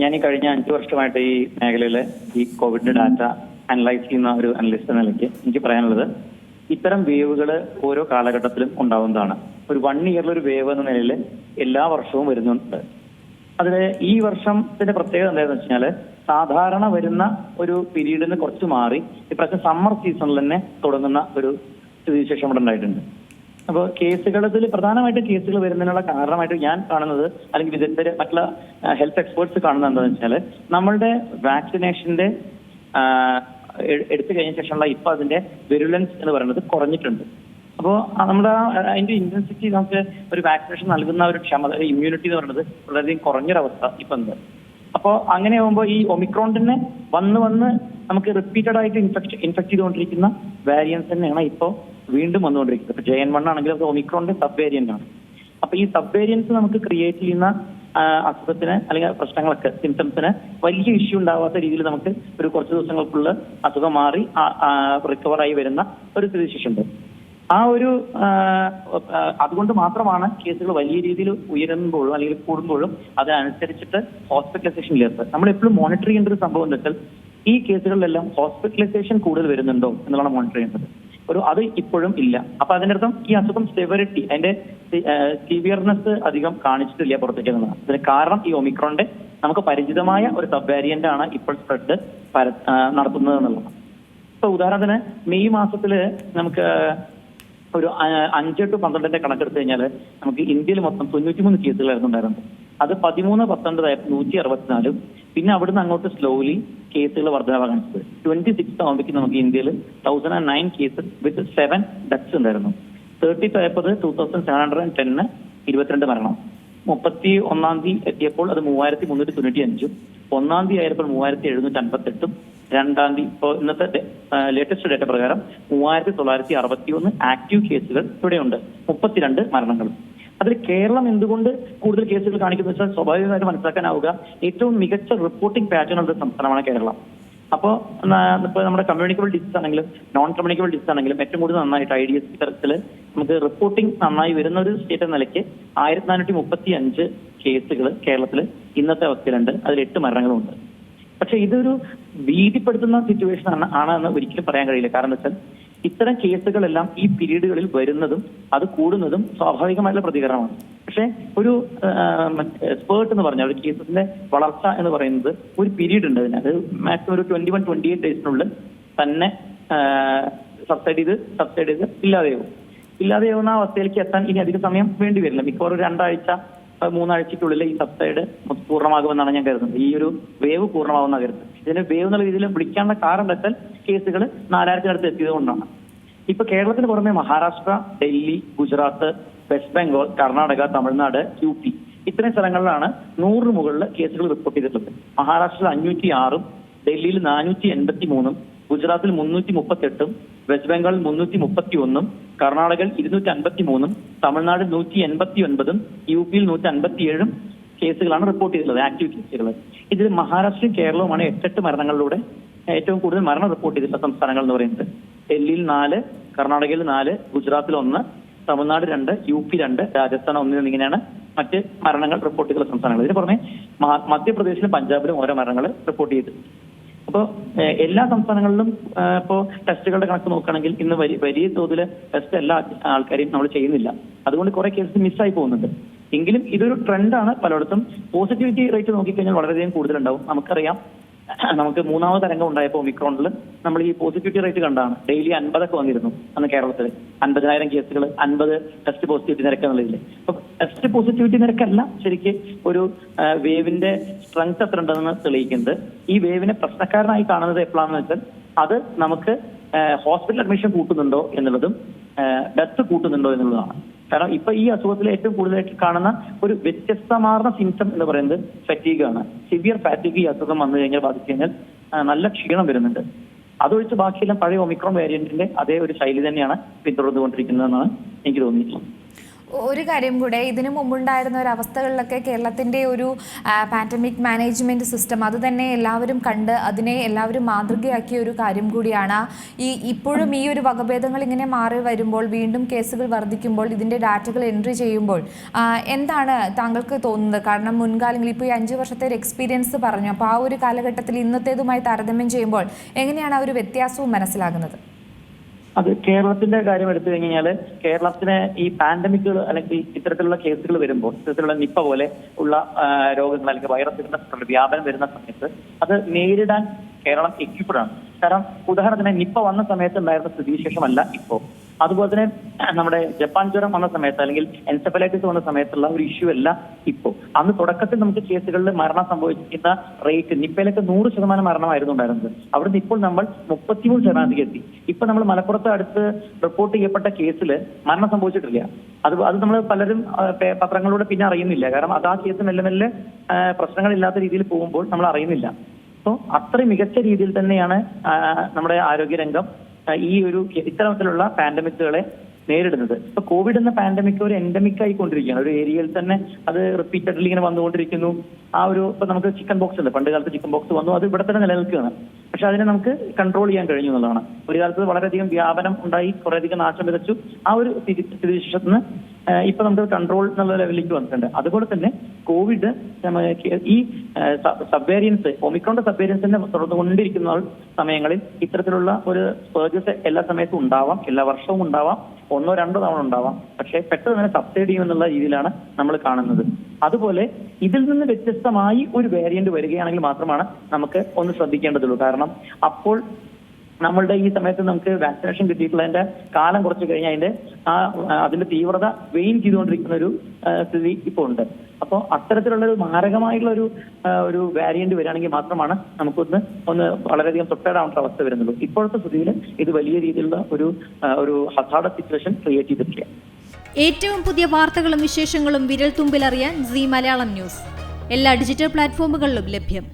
ഞാൻ ഈ കഴിഞ്ഞ അഞ്ചു വർഷമായിട്ട് ഈ മേഖലയിലെ ഈ കോവിഡിന്റെ ഡാറ്റ അനലൈസ് ചെയ്യുന്ന ഒരു അനലിസ്റ്റ് എന്ന നിലയ്ക്ക് എനിക്ക് പറയാനുള്ളത് ഇത്തരം വേവുകൾ ഓരോ കാലഘട്ടത്തിലും ഉണ്ടാവുന്നതാണ്. ഒരു വൺ ഇയറിൽ ഒരു വേവ് എന്ന നിലയിൽ എല്ലാ വർഷവും വരുന്നുണ്ട്. അതിൽ ഈ വർഷത്തിന്റെ പ്രത്യേകത എന്താണെന്ന് വെച്ചാൽ സാധാരണ വരുന്ന ഒരു പീരീഡിന് കുറച്ച് മാറി ഇപ്രാവശ്യം സമ്മർ സീസണിൽ തന്നെ തുടങ്ങുന്ന ഒരു സ്ഥിതിവിശേഷം ഇവിടെ ഉണ്ടായിട്ടുണ്ട്. അപ്പോൾ കേസുകൾ ഇതിൽ പ്രധാനമായിട്ട് കേസുകൾ വരുന്നതിനുള്ള കാരണമായിട്ട് ഞാൻ കാണുന്നത് അല്ലെങ്കിൽ വിദഗ്ധര് മറ്റുള്ള ഹെൽത്ത് എക്സ്പേർട്സ് കാണുന്നത് എന്താണെന്ന് വെച്ചാൽ നമ്മളുടെ വാക്സിനേഷന്റെ എടുത്തു കഴിഞ്ഞ ശേഷമുള്ള ഇപ്പൊ അതിന്റെ വെരുലൻസ് എന്ന് പറയുന്നത് കുറഞ്ഞിട്ടുണ്ട്. അപ്പോൾ നമ്മുടെ അതിന്റെ ഇന്റൻസിറ്റി നമുക്ക് ഒരു വാക്സിനേഷൻ നൽകുന്ന ഒരു ക്ഷമത ഇമ്മ്യൂണിറ്റി എന്ന് പറയുന്നത് വളരെയധികം കുറഞ്ഞൊരവസ്ഥ ഇപ്പൊ ഉണ്ട്. അപ്പോൾ അങ്ങനെ ആകുമ്പോൾ ഈ ഒമിക്രോൺ തന്നെ വന്ന് വന്ന് നമുക്ക് റിപ്പീറ്റഡ് ആയിട്ട് ഇൻഫെക്ട് ഇൻഫെക്ട് ചെയ്തുകൊണ്ടിരിക്കുന്ന വേരിയൻസ് തന്നെയാണ് ഇപ്പോൾ വീണ്ടും വന്നുകൊണ്ടിരിക്കുന്നത്. ഇപ്പൊ ജെ എൻ വൺ ആണെങ്കിലും അത് ഒമിക്രോണിന്റെ സബ് വേരിയന്റ് ആണ്. അപ്പൊ ഈ സബ് വേരിയൻസ് നമുക്ക് ക്രിയേറ്റ് ചെയ്യുന്ന അസുഖത്തിന് അല്ലെങ്കിൽ പ്രശ്നങ്ങളൊക്കെ സിംറ്റംസിന് വലിയ ഇഷ്യൂ ഉണ്ടാവാത്ത രീതിയിൽ നമുക്ക് ഒരു കുറച്ച് ദിവസങ്ങൾക്കുള്ള അസുഖം മാറി റിക്കവറായി വരുന്ന ഒരു സ്ഥിതിവിശേഷമുണ്ട്. ആ ഒരു അതുകൊണ്ട് മാത്രമാണ് കേസുകൾ വലിയ രീതിയിൽ ഉയരുമ്പോഴും അല്ലെങ്കിൽ കൂടുമ്പോഴും അതിനനുസരിച്ചിട്ട് ഹോസ്പിറ്റലൈസേഷനിലേക്ക് നമ്മൾ എപ്പോഴും മോണിറ്റർ ചെയ്യേണ്ട ഒരു സംഭവം എന്ന് വെച്ചാൽ ഈ കേസുകളിലെല്ലാം ഹോസ്പിറ്റലൈസേഷൻ കൂടുതൽ വരുന്നുണ്ടോ എന്നുള്ളതാണ് മോണിറ്റർ ചെയ്യേണ്ടത്. ഒരു അത് ഇപ്പോഴും ഇല്ല. അപ്പൊ അതിനർത്ഥം ഈ അസുഖം സെവറിറ്റി അതിന്റെ സിവിയർനെസ് അധികം കാണിച്ചിട്ടില്ല പുറത്തേക്ക് എന്നുള്ളതാണ് അതിന് കാരണം ഈ ഒമിക്രോണിന്റെ നമുക്ക് പരിചിതമായ ഒരു സബ് വേരിയന്റ് ആണ് ഇപ്പോൾ സ്പ്രെഡ് നടത്തുന്നത് എന്നുള്ളതാണ് ഇപ്പൊ ഉദാഹരണത്തിന് മെയ് മാസത്തിൽ നമുക്ക് ഒരു അഞ്ച് ടു പന്ത്രണ്ടിന്റെ കണക്കെടുത്ത് കഴിഞ്ഞാൽ നമുക്ക് ഇന്ത്യയിൽ മൊത്തം തൊണ്ണൂറ്റിമൂന്ന് കേസുകളായിരുന്നു ഉണ്ടായിരുന്നത്. അത് പതിമൂന്ന് പത്തൊൻപതായിരുന്നു നൂറ്റി അറുപത്തിനാലും പിന്നെ അവിടുന്ന് അങ്ങോട്ട് സ്ലോലി കേസുകൾ വർധനവ് കാണിച്ചത് ട്വന്റി സിക്സ് ആവുമ്പോഴേക്കും നമുക്ക് ഇന്ത്യയിൽ thousand and nine case with seven deaths ഉണ്ടായിരുന്നു. തേർട്ടി ആയപ്പോൾ two thousand seven hundred and ten ഇരുപത്തിരണ്ട് മരണം. മുപ്പത്തി ഒന്നാം തീയതി എത്തിയപ്പോൾ അത് മൂവായിരത്തി മുന്നൂറ്റി തൊണ്ണൂറ്റി അഞ്ചും ഒന്നാം തീയതി ആയപ്പോൾ മൂവായിരത്തി എഴുന്നൂറ്റി അൻപത്തെട്ടും രണ്ടാം തീയതി ഇപ്പോൾ ഇന്നത്തെ ലേറ്റസ്റ്റ് ഡേറ്റ പ്രകാരം മൂവായിരത്തി തൊള്ളായിരത്തി അറുപത്തി ഒന്ന് ആക്റ്റീവ് കേസുകൾ ഇവിടെയുണ്ട്. മുപ്പത്തിരണ്ട് മരണങ്ങളും. അതിൽ കേരളം എന്തുകൊണ്ട് കൂടുതൽ കേസുകൾ കാണിക്കുന്നത് വെച്ചാൽ സ്വാഭാവികമായിട്ട് മനസ്സിലാക്കാനാവുക. ഏറ്റവും മികച്ച റിപ്പോർട്ടിംഗ് ഒരു സംസ്ഥാനമാണ് കേരളം. അപ്പോൾ ഇപ്പോൾ നമ്മുടെ കമ്മ്യൂണിക്കബിൾ ഡിസീസ് ആണെങ്കിലും നോൺ കമ്മ്യൂണിക്കബിൾ ഡിസീസ് ആണെങ്കിലും ഏറ്റവും കൂടുതൽ നന്നായിട്ട് ഐ ഡി എസ് തരത്തിൽ നമുക്ക് റിപ്പോർട്ടിംഗ് നന്നായി വരുന്ന ഒരു സ്റ്റേറ്റ് എന്ന നിലയ്ക്ക് ആയിരത്തി നാനൂറ്റി മുപ്പത്തി അഞ്ച് കേസുകൾ കേരളത്തിൽ ഇന്നത്തെ അവസ്ഥയിലുണ്ട്. അതിൽ എട്ട് മരണങ്ങളുമുണ്ട് പക്ഷെ ഇതൊരു ഭീതിപ്പെടുത്തുന്ന സിറ്റുവേഷൻ ആണ് ആണെന്ന് ഒരിക്കലും പറയാൻ കഴിയില്ല. കാരണം വെച്ചാൽ ഇത്തരം കേസുകളെല്ലാം ഈ പീരീഡുകളിൽ വരുന്നതും അത് കൂടുന്നതും സ്വാഭാവികമായിട്ടുള്ള പ്രതികരണമാണ്. പക്ഷെ ഒരു സ്പേർട്ട് എന്ന് പറഞ്ഞാൽ ഒരു കേസസിന്റെ വളർച്ച എന്ന് പറയുന്നത് ഒരു പീരീഡ് ഉണ്ട് അതിന്. അത് മാക്സിമം ഒരു ട്വന്റി വൺ ട്വന്റി എയ്റ്റ് ഡേയ്സിനുള്ളിൽ തന്നെ സബ്സൈഡ് ചെയ്ത് സബ്സൈഡ് ചെയ്ത് ഇല്ലാതെയാവും. ഇല്ലാതെയാവുന്ന അവസ്ഥയിലേക്ക് എത്താൻ ഇനി അധിക സമയം വേണ്ടി വരില്ല. മിക്കവാറും രണ്ടാഴ്ച മൂന്നാഴ്ചക്കുള്ളിൽ ഈ സബ്സൈഡ് പൂർണമാകുമെന്നാണ് ഞാൻ കരുതുന്നത്. ഈ ഒരു വേവ് പൂർണമാകുന്ന കരുതുന്നത്. ഇതിനെ വേവ് എന്നുള്ള രീതിയിൽ വിളിക്കാനുള്ള കാരണം വെച്ചാൽ കേസുകൾ നാലായിരത്തിനടുത്ത് എത്തിയത് കൊണ്ടാണ്. ഇപ്പൊ കേരളത്തിന് പുറമെ Maharashtra Delhi Gujarat west Bengal Karnataka Tamil Nadu U P ഇത്തരം സ്ഥലങ്ങളിലാണ് നൂറിന് മുകളിൽ കേസുകൾ റിപ്പോർട്ട് ചെയ്തിട്ടുള്ളത്. മഹാരാഷ്ട്രയിൽ അഞ്ഞൂറ്റി ആറും ഡൽഹിയിൽ നാനൂറ്റി എൺപത്തി മൂന്നും ഗുജറാത്തിൽ മുന്നൂറ്റി മുപ്പത്തി എട്ടും വെസ്റ്റ് ബംഗാളിൽ മുന്നൂറ്റി മുപ്പത്തി ഒന്നും കർണാടകയിൽ ഇരുന്നൂറ്റി അൻപത്തി മൂന്നും തമിഴ്നാട് നൂറ്റി എൺപത്തി ഒൻപതും യു പിയിൽ നൂറ്റി അൻപത്തി ഏഴും കേസുകളാണ് റിപ്പോർട്ട് ചെയ്തിട്ടുള്ളത് ആക്റ്റീവ് കേസുകൾ ഇതിൽ മഹാരാഷ്ട്രയും കേരളവുമാണ് എട്ടെട്ട് മരണങ്ങളിലൂടെ ഏറ്റവും കൂടുതൽ മരണം റിപ്പോർട്ട് ചെയ്തിട്ടുള്ള സംസ്ഥാനങ്ങൾ എന്ന് പറയുന്നത്. ഡൽഹിയിൽ നാല് കർണാടകയിൽ നാല് ഗുജറാത്തിൽ ഒന്ന് തമിഴ്നാട് രണ്ട് യു പി രണ്ട് രാജസ്ഥാൻ ഒന്ന് എന്നിങ്ങനെയാണ് മറ്റ് മരണങ്ങൾ റിപ്പോർട്ട് ചെയ്തിട്ടുള്ള സംസ്ഥാനങ്ങൾ. ഇതിന് പുറമെ മധ്യപ്രദേശിലും പഞ്ചാബിലും ഓരോ മരണങ്ങൾ റിപ്പോർട്ട് ചെയ്തു അപ്പോൾ എല്ലാ സംസ്ഥാനങ്ങളിലും ഇപ്പോൾ ടെസ്റ്റുകളുടെ കണക്ക് നോക്കുകയാണെങ്കിൽ ഇന്ന് വലിയ തോതിൽ ടെസ്റ്റ് എല്ലാ ആൾക്കാരെയും നമ്മൾ ചെയ്യുന്നില്ല. അതുകൊണ്ട് കുറെ കേസ് മിസ്സായി പോകുന്നുണ്ട്. എങ്കിലും ഇതൊരു ട്രെൻഡാണ് പലയിടത്തും. പോസിറ്റിവിറ്റി റേറ്റ് നോക്കിക്കഴിഞ്ഞാൽ വളരെയധികം കൂടുതലുണ്ടാവും. നമുക്കറിയാം. നമുക്ക് മൂന്നാമത് തരംഗം ഉണ്ടായപ്പോൾ ഒമിക്രോണിൽ നമ്മൾ ഈ പോസിറ്റിവിറ്റി റേറ്റ് കണ്ടാണ്. ഡെയിലി അൻപതൊക്കെ വന്നിരുന്നു അന്ന് കേരളത്തിൽ. അൻപതിനായിരം കേസുകൾ അൻപത് ടെസ്റ്റ് പോസിറ്റിവിറ്റി നിരക്ക് എന്നുള്ളതിൽ അപ്പൊ ടെസ്റ്റ് പോസിറ്റിവിറ്റി നിരക്കല്ല ശരിക്ക് ഒരു വേവിന്റെ സ്ട്രെങ്ത് എത്ര ഉണ്ടെന്ന് തെളിയിക്കുന്നത്. ഈ വേവിനെ പ്രശ്നക്കാരനായി കാണുന്നത് എപ്പോഴാണെന്ന് വെച്ചാൽ അത് നമുക്ക് ഹോസ്പിറ്റൽ അഡ്മിഷൻ കൂട്ടുന്നുണ്ടോ എന്നുള്ളതും ഡെത്ത് കൂട്ടുന്നുണ്ടോ എന്നുള്ളതാണ് കാരണം ഇപ്പൊ ഈ അസുഖത്തിൽ ഏറ്റവും കൂടുതലായിട്ട് കാണുന്ന ഒരു വ്യത്യസ്തമാർന്ന സിംറ്റം എന്ന് പറയുന്നത് ഫറ്റീഗ് ആണ്. സിവിയർ ഫാറ്റിഗ് ഈ അസുഖം വന്നു കഴിഞ്ഞാൽ ബാധിച്ചു കഴിഞ്ഞാൽ നല്ല ക്ഷീണം വരുന്നുണ്ട്. അതൊഴിച്ച് ബാക്കിയെല്ലാം പഴയ ഒമിക്രോൺ വേരിയന്റിന്റെ അതേ ഒരു ശൈലി തന്നെയാണ് പിന്തുടർന്നുകൊണ്ടിരിക്കുന്നതെന്നാണ് എനിക്ക് തോന്നിയിട്ടുള്ളത്. ഒരു കാര്യം കൂടെ ഇതിനു മുമ്പുണ്ടായിരുന്ന ഒരു അവസ്ഥകളിലൊക്കെ കേരളത്തിന്റെ ഒരു പാൻഡമിക് മാനേജ്മെന്റ് സിസ്റ്റം അത് തന്നെ എല്ലാവരും കണ്ട് അതിനെ എല്ലാവരും മാതൃകയാക്കിയ ഒരു കാര്യം കൂടിയാണ്. ഈ ഇപ്പോഴും ഈ ഒരു വകഭേദങ്ങൾ ഇങ്ങനെ മാറി വരുമ്പോൾ വീണ്ടും കേസുകൾ വർദ്ധിക്കുമ്പോൾ ഇതിന്റെ ഡാറ്റകൾ എൻട്രി ചെയ്യുമ്പോൾ എന്താണ് താങ്കൾക്ക് തോന്നുന്നത്? കാരണം മുൻകാലങ്ങളിൽ ഇപ്പോൾ ഈ അഞ്ച് വർഷത്തെ ഒരു എക്സ്പീരിയൻസ് പറഞ്ഞു. അപ്പോൾ ആ ഒരു കാലഘട്ടത്തിൽ ഇന്നത്തേതുമായി താരതമ്യം ചെയ്യുമ്പോൾ എങ്ങനെയാണ് ആ ഒരു വ്യത്യാസവും മനസ്സിലാകുന്നത്? അത് കേരളത്തിന്റെ കാര്യം എടുത്തു കഴിഞ്ഞാൽ കേരളത്തിന് ഈ പാൻഡമിക്കുകൾ അല്ലെങ്കിൽ ഇത്തരത്തിലുള്ള കേസുകൾ വരുമ്പോൾ ഇത്തരത്തിലുള്ള നിപ്പ പോലെ ഉള്ള രോഗങ്ങൾ അല്ലെങ്കിൽ വൈറസുകളുടെ വ്യാപനം വരുന്ന സമയത്ത് അത് നേരിടാൻ കേരളം ആണ് കാരണം ഉദാഹരണത്തിന് നിപ്പ വന്ന സമയത്ത് ഉണ്ടായിരുന്ന സ്ഥിതിവിശേഷമല്ല ഇപ്പോ. അതുപോലെ തന്നെ നമ്മുടെ ജപ്പാൻ ജ്വരം വന്ന സമയത്ത് അല്ലെങ്കിൽ എൻസെഫലൈറ്റിസ് വന്ന സമയത്തുള്ള ഒരു ഇഷ്യൂ അല്ല ഇപ്പോ. അന്ന് തുടക്കത്തിൽ നമുക്ക് കേസുകളിൽ മരണം സംഭവിക്കുന്ന റേറ്റ് നിപ്പയിലൊക്കെ നൂറ് ശതമാനം മരണമായിരുന്നു ഉണ്ടായിരുന്നത് അവിടുന്ന് ഇപ്പോൾ നമ്മൾ മുപ്പത്തിമൂന്ന് ശതമാനത്തേക്ക് എത്തി. ഇപ്പൊ നമ്മൾ മലപ്പുറത്ത് അടുത്ത് റിപ്പോർട്ട് ചെയ്യപ്പെട്ട കേസിൽ മരണം സംഭവിച്ചിട്ടില്ല. അത് അത് നമ്മൾ പലരും പത്രങ്ങളിലൂടെ പിന്നെ അറിയുന്നില്ല. കാരണം അത് ആ കേസ് മെല്ലെ മെല്ലെ പ്രശ്നങ്ങളില്ലാത്ത രീതിയിൽ പോകുമ്പോൾ നമ്മൾ അറിയുന്നില്ല. അപ്പോൾ അത്രയും മികച്ച രീതിയിൽ തന്നെയാണ് നമ്മുടെ ആരോഗ്യരംഗം ഈ ഒരു ഇത്തരത്തിലുള്ള പാൻഡമിക്കുകളെ നേരിടുന്നത്. ഇപ്പൊ കോവിഡ് എന്ന പാൻഡമിക് ഒരു എൻഡമിക് ആയിക്കൊണ്ടിരിക്കുകയാണ്. ഒരു ഏരിയയിൽ തന്നെ അത് റിപ്പീറ്റഡ്ലി ഇങ്ങനെ വന്നുകൊണ്ടിരിക്കുന്നു. ആ ഒരു ഇപ്പൊ നമുക്ക് ചിക്കൻ ബോക്സ് ഉണ്ട്. പണ്ട് കാലത്ത് ചിക്കൻ ബോക്സ് വന്നു. അത് ഇവിടെ തന്നെ നിലനിൽക്കുകയാണ്. പക്ഷെ അതിനെ നമുക്ക് കൺട്രോൾ ചെയ്യാൻ കഴിഞ്ഞു എന്നുള്ളതാണ്. ഒരു കാലത്ത് വളരെയധികം വ്യാപനം ഉണ്ടായി. കുറേയധികം നാശം വിതച്ചു. ആ ഒരു സ്ഥിതി സ്ഥിതിവിശേഷത്തിന് ഇപ്പൊ നമുക്ക് കൺട്രോൾ എന്നുള്ള ലെവലിലേക്ക് വന്നിട്ടുണ്ട്. അതുപോലെ തന്നെ കോവിഡ് ഈ സബ് വേരിയൻസ് ഒമിക്രോണിന്റെ സബ് തന്നെ തുടർന്നുകൊണ്ടിരിക്കുന്ന സമയങ്ങളിൽ ഇത്തരത്തിലുള്ള ഒരു സ്പേർജസ് എല്ലാ സമയത്തും ഉണ്ടാവാം എല്ലാ വർഷവും ഉണ്ടാവാം ഒന്നോ രണ്ടോ തവണ ഉണ്ടാവാം. പക്ഷേ പെട്ടെന്ന് തന്നെ സബ്സൈഡ് ചെയ്യുമെന്നുള്ള രീതിയിലാണ് നമ്മൾ കാണുന്നത്. അതുപോലെ ഇതിൽ നിന്ന് വ്യത്യസ്തമായി ഒരു വേരിയന്റ് വരികയാണെങ്കിൽ മാത്രമാണ് നമുക്ക് ഒന്ന് ശ്രദ്ധിക്കേണ്ടതുള്ളൂ. കാരണം അപ്പോൾ നമ്മളുടെ ഈ സമയത്ത് നമുക്ക് വാക്സിനേഷൻ കിട്ടിയിട്ടുള്ളതിന്റെ കാലം കുറച്ച് കഴിഞ്ഞാൽ അതിന്റെ ആ അതിന്റെ തീവ്രത വെയിൻ ചെയ്തുകൊണ്ടിരിക്കുന്ന ഒരു സ്ഥിതി ഇപ്പോൾ ഉണ്ട്. അപ്പോൾ അത്തരത്തിലുള്ള ഒരു മാരകമായിട്ടുള്ള ഒരു ഒരു വാരിയന്റ് വരികയാണെങ്കിൽ മാത്രമാണ് നമുക്കൊന്ന് ഒന്ന് വളരെയധികം തൊട്ടേടാവേണ്ട അവസ്ഥ വരുന്നുള്ളൂ. ഇപ്പോഴത്തെ സ്ഥിതിയിൽ ഇത് വലിയ രീതിയിലുള്ള ഒരു ഒരു ഹസാഡ സിറ്റുവേഷൻ ക്രിയേറ്റ് ചെയ്തിട്ടില്ല. ഏറ്റവും പുതിയ വാർത്തകളും വിശേഷങ്ങളും വിരൽ തുമ്പിലറിയാൻ സി മലയാളം ന്യൂസ്. എല്ലാ ഡിജിറ്റൽ പ്ലാറ്റ്ഫോമുകളിലും ലഭ്യം.